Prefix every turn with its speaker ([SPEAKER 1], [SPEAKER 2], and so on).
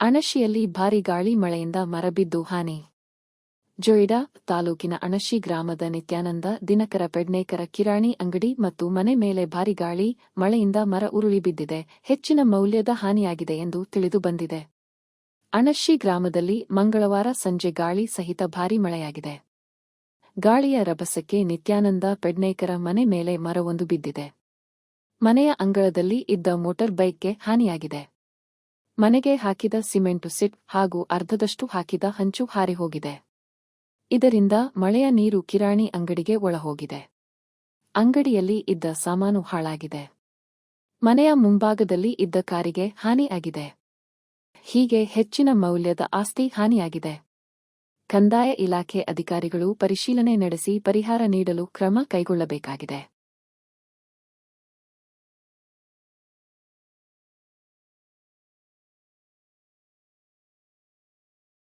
[SPEAKER 1] ಅಣಶಿಯಲ್ಲಿ ಭಾರಿ ಗಾಳಿ ಮಳೆಯಿಂದ ಮರಬಿದ್ದು ಹಾನಿ. ಜೊಯಿಡಾ ತಾಲೂಕಿನ ಅಣಶಿ ಗ್ರಾಮದ ನಿತ್ಯಾನಂದ, ದಿನಕರ ಪೆಡ್ನೇಕರ ಕಿರಾಣಿ ಅಂಗಡಿ ಮತ್ತು ಮನೆ ಮೇಲೆ ಭಾರಿ ಗಾಳಿ, ಮಳೆಯಿಂದ ಮರ ಉರುಳಿ ಬಿದ್ದಿದೆ. ಹೆಚ್ಚಿನ ಮೌಲ್ಯದ ಹಾನಿಯಾಗಿದೆ ಎಂದು ತಿಳಿದು ಬಂದಿದೆ. ಅಣಶಿ ಗ್ರಾಮದಲ್ಲಿ ಮಂಗಳವಾರ ಸಂಜೆ ಗಾಳಿ ಸಹಿತ ಭಾರಿ ಮಳೆಯಾಗಿದೆ. ಗಾಳಿಯ ರಭಸಕ್ಕೆ ನಿತ್ಯಾನಂದ ಪೆಡ್ನೇಕರ ಮನೆ ಮೇಲೆ ಮರವೊಂದು ಬಿದ್ದಿದೆ. ಮನೆಯ ಅಂಗಳದಲ್ಲಿ ಇದ್ದ ಮೋಟಾರ್ ಬೈಕ್ಗೆ ಹಾನಿಯಾಗಿದೆ. ಮನೆಗೆ ಹಾಕಿದ ಸಿಮೆಂಟು ಸಿಟ್ ಹಾಗೂ ಅರ್ಧದಷ್ಟು ಹಾಕಿದ ಹಂಚು ಹಾರಿಹೋಗಿದೆ. ಇದರಿಂದ ಮಳೆಯ ನೀರು ಕಿರಾಣಿ ಅಂಗಡಿಗೆ ಒಳಹೋಗಿದೆ. ಅಂಗಡಿಯಲ್ಲಿ ಇದ್ದ ಸಾಮಾನು ಹಾಳಾಗಿದೆ. ಮನೆಯ ಮುಂಭಾಗದಲ್ಲಿ ಇದ್ದ ಕಾರಿಗೆ ಹಾನಿಯಾಗಿದೆ. ಹೀಗೆ ಹೆಚ್ಚಿನ ಮೌಲ್ಯದ ಆಸ್ತಿ ಹಾನಿಯಾಗಿದೆ. ಕಂದಾಯ ಇಲಾಖೆ ಅಧಿಕಾರಿಗಳು ಪರಿಶೀಲನೆ ನಡೆಸಿ ಪರಿಹಾರ ನೀಡಲು ಕ್ರಮ ಕೈಗೊಳ್ಳಬೇಕಾಗಿದೆ.